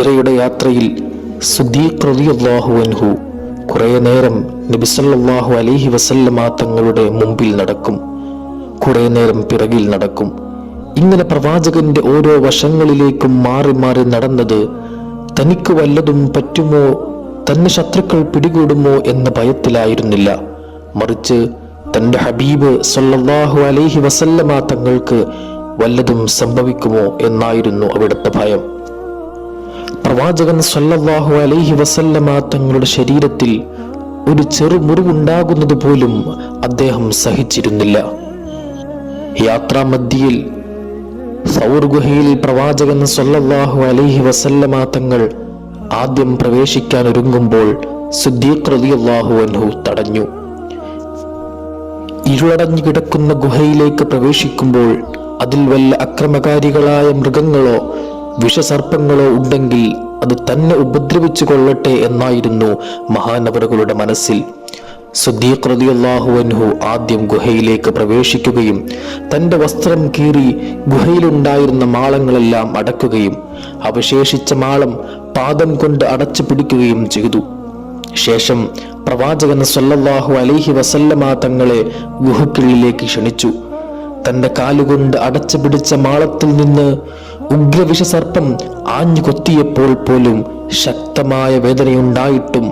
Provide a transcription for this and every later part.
ഹിജറയുടെ യാത്രയിൽ സുദീഖ് റളിയല്ലാഹു അൻഹു കുറേ നേരം നബിസല്ലാഹു അലൈഹി വസല്ലമ തങ്ങളുടെ മുമ്പിൽ നടക്കും. കുറേ നേരം പിറകിൽ നടക്കും. ഇങ്ങനെ പ്രവാചകന്റെ ഓരോ വശങ്ങളിലേക്കും മാറി മാറി നടന്നത് തനിക്ക് വല്ലതും പറ്റുമോ തന്നെ ശത്രുക്കൾ പിടികൂടുമോ എന്ന ഭയത്തിലായിരുന്നില്ല. മറിച്ച് തന്റെ ഹബീബ് സല്ലല്ലാഹു അലൈഹി വസല്ലമ തങ്ങൾക്ക് വല്ലതും സംഭവിക്കുമോ എന്നായിരുന്നു അവിടുത്തെ ഭയം. പ്രവാചകൻ സല്ലല്ലാഹു അലൈഹി വസല്ലമ തങ്ങളുടെ ശരീരത്തിൽ ഒരു ചെറു മുറിവുണ്ടാകുന്നത് പോലും അദ്ദേഹം സഹിച്ചിരുന്നില്ല. യാത്രാമധ്യയിൽ സൗർ ഗുഹയിൽ പ്രവാചകൻ സല്ലല്ലാഹു അലൈഹി വസല്ലമ തങ്ങൾ ആദ്യം പ്രവേശിക്കാൻ ഒരുങ്ങുമ്പോൾ സിദ്ദീഖ് റളിയല്ലാഹു അൻഹു തടഞ്ഞു. ഇരുളടഞ്ഞു കിടക്കുന്ന ഗുഹയിലേക്ക് പ്രവേശിക്കുമ്പോൾ അതിൽ വല്ല അക്രമകാരികളായ മൃഗങ്ങളോ വിഷസർപ്പങ്ങളോ ഉണ്ടെങ്കിൽ അത് തന്നെ ഉപദ്രവിച്ചു കൊള്ളട്ടെ എന്നായിരുന്നു മഹാനവറുകളുടെ മനസ്സിൽ. സുദ്ദീഖ് റളിയല്ലാഹു അൻഹു ആദ്യം ഗുഹയിലേക്ക് പ്രവേശിക്കുകയും തന്റെ വസ്ത്രം കീറി ഗുഹയിലുണ്ടായിരുന്ന മാളങ്ങളെല്ലാം അടക്കുകയും അവശേഷിച്ച മാളം പാദം കൊണ്ട് അടച്ചു പിടിക്കുകയും ചെയ്തു. ശേഷം പ്രവാചകൻ സല്ലല്ലാഹു അലൈഹി വസല്ലമ തങ്ങളെ ഗുഹക്കിളിലേക്ക് ക്ഷണിച്ചു. തന്റെ കാലുകൊണ്ട് അടച്ചു പിടിച്ച മാളത്തിൽ നിന്ന് ഉഗ്രവിഷ സർപ്പം ആഞ്ഞു കൊത്തിയപ്പോൾ പോലും ശക്തമായ വേദനയുണ്ടായിട്ടും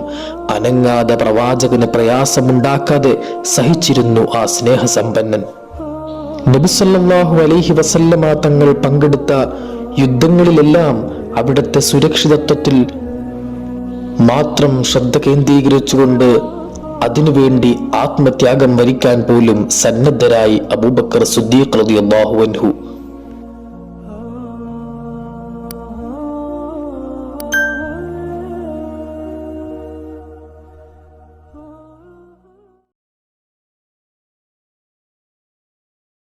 അനങ്ങാതെ പ്രവാചകന് പ്രയാസമുണ്ടാക്കാതെ സഹിച്ചിരുന്നു ആ സ്നേഹസമ്പന്നൻ. നബിസല്ലാഹു അലൈഹി വസല്ലമ തങ്ങൾ പങ്കെടുത്ത യുദ്ധങ്ങളിലെല്ലാം അവിടുത്തെ സുരക്ഷിതത്വത്തിൽ മാത്രം ശ്രദ്ധ കേന്ദ്രീകരിച്ചുകൊണ്ട് അതിനുവേണ്ടി ആത്മത്യാഗം വരിക്കാൻ പോലും സന്നദ്ധരായി അബൂബക്കർ സുദ്ദീഖ് റളിയല്ലാഹു അൻഹു.